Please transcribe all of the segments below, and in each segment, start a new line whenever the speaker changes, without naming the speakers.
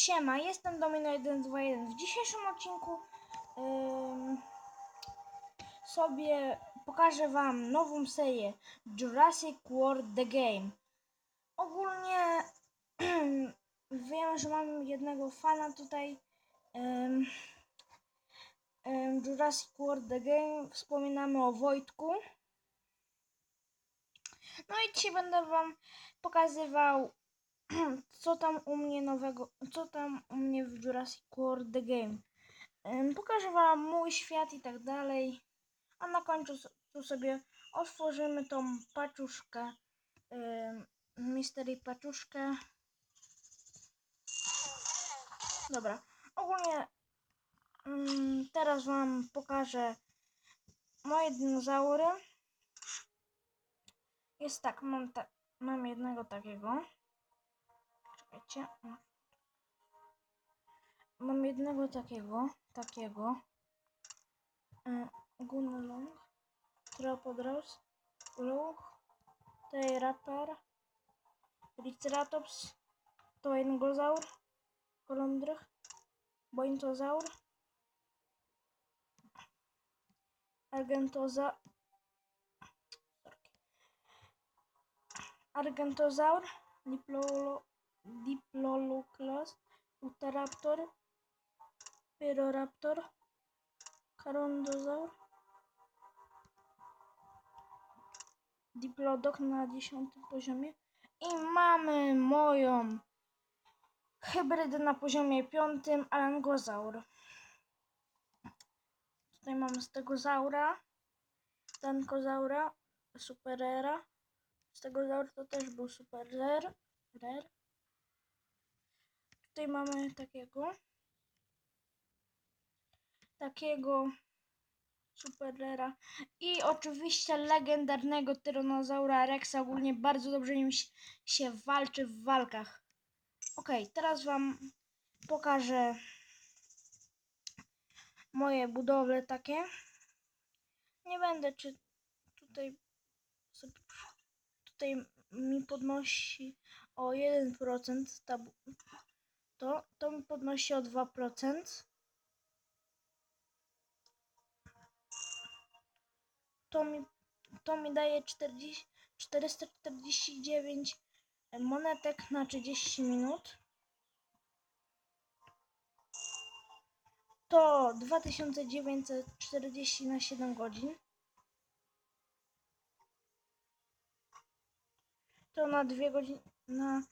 Siema, jestem Domino121. W dzisiejszym odcinku sobie pokażę Wam nową serię Jurassic World The Game. Ogólnie wiem, że mam jednego fana tutaj. Jurassic World The Game. Wspominamy o Wojtku. No i dzisiaj będę Wam pokazywał co tam u mnie nowego, co tam u mnie w Jurassic World The Game. Pokażę Wam mój świat i tak dalej. A na końcu tu sobie otworzymy tą paczuszkę, Mystery paczuszkę. Dobra, ogólnie ym, teraz Wam pokażę moje dinozaury. Jest tak, mam, ta, mam jednego takiego. Czekajcie. Mam jednego takiego, takiego. Y, Gunlong, Tropodros, Luch, Teirapper, Triceratops, Toengozaur, Kolondrych, Bointozaur, Argentoza... Argentozaur, Diplolo... Diploluclas, Uteraptor, Pyroraptor, Carondozaur, Diplodok na 10 poziomie i mamy moją hybrydę na poziomie 5 Alangozaur. Tutaj mamy stegozaura, dankozaura, superera. Stegozaur to też był super rare. Tutaj mamy takiego. Takiego superera. I oczywiście legendarnego tyranozaura Rexa. Ogólnie bardzo dobrze nim się- walczy w walkach. Ok, teraz wam pokażę moje budowle takie. Nie będę czy tutaj tutaj mi podnosi o 1% ta, to, to mi podnosi o 2%. To mi, to mi daje 40, 449 monetek na 30 minut. To 2940 na 7 godzin. To na 2 godziny, na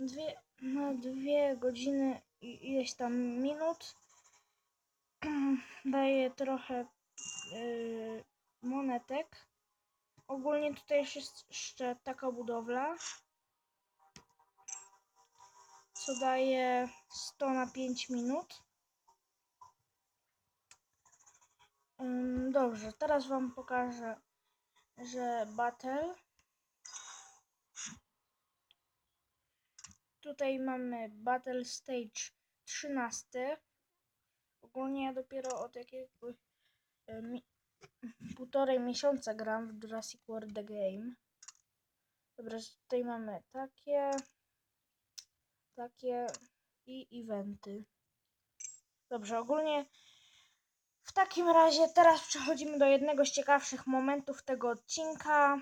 dwie, na dwie godziny ileś tam minut daje trochę yy, monetek. Ogólnie tutaj jest jeszcze taka budowla, co daje 100 na 5 minut. Dobrze, teraz Wam pokażę, że Battle. Tutaj mamy Battle Stage 13. Ogólnie ja dopiero od jakiegoś y, mi, półtorej miesiąca gram w Jurassic World The Game. Dobra, tutaj mamy takie, takie i eventy. Dobrze, ogólnie w takim razie teraz przechodzimy do jednego z ciekawszych momentów tego odcinka.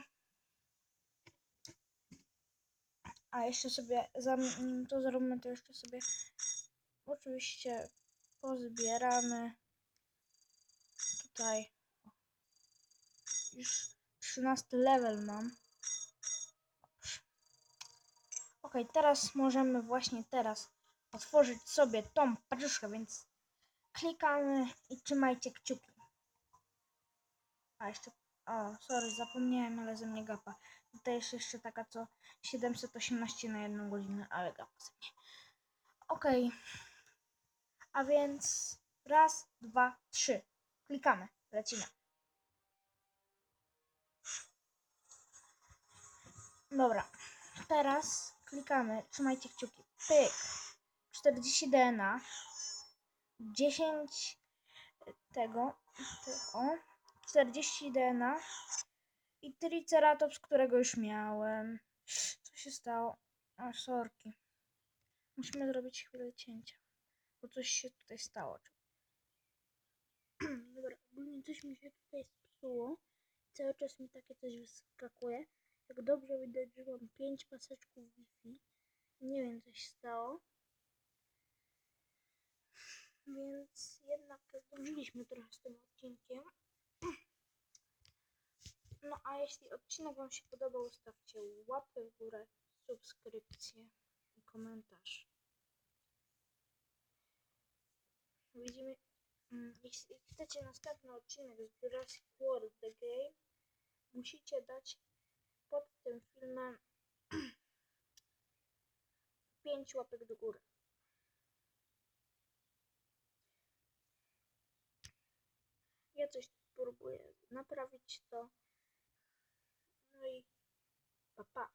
A jeszcze sobie, zanim to zrobimy, to jeszcze sobie oczywiście pozbieramy tutaj. Już 13 level mam. Ok, teraz możemy właśnie teraz otworzyć sobie tą paczuszkę, więc klikamy i trzymajcie kciuki. A jeszcze, o, sorry, zapomniałem, ale ze mnie gapa. Tutaj jest jeszcze taka, co 718 na jedną godzinę, ale gapa mnie. Okej. A więc raz, dwa, trzy. Klikamy, lecimy. Dobra, teraz klikamy, trzymajcie kciuki. Pyk. 40 DNA. 10 tego, tego. 40 DNA. I Triceratops, którego już miałem. Co się stało? A, sorki. Musimy zrobić chwilę cięcia, bo coś się tutaj stało. Dobra, ogólnie coś mi się tutaj spsuło. Cały czas mi takie coś wyskakuje. Jak dobrze widać, że mam 5 paseczków Wi-Fi. Nie wiem, co się stało. Więc jednak zdążyliśmy trochę z tym odcinkiem. No a jeśli odcinek Wam się podobał, stawcie łapę w górę, subskrypcję i komentarz. Widzimy, mm, jeśli chcecie następny odcinek z Jurassic World The Game, musicie dać pod tym filmem 5 łapek do góry. Ja coś spróbuję naprawić to. No i pa pa.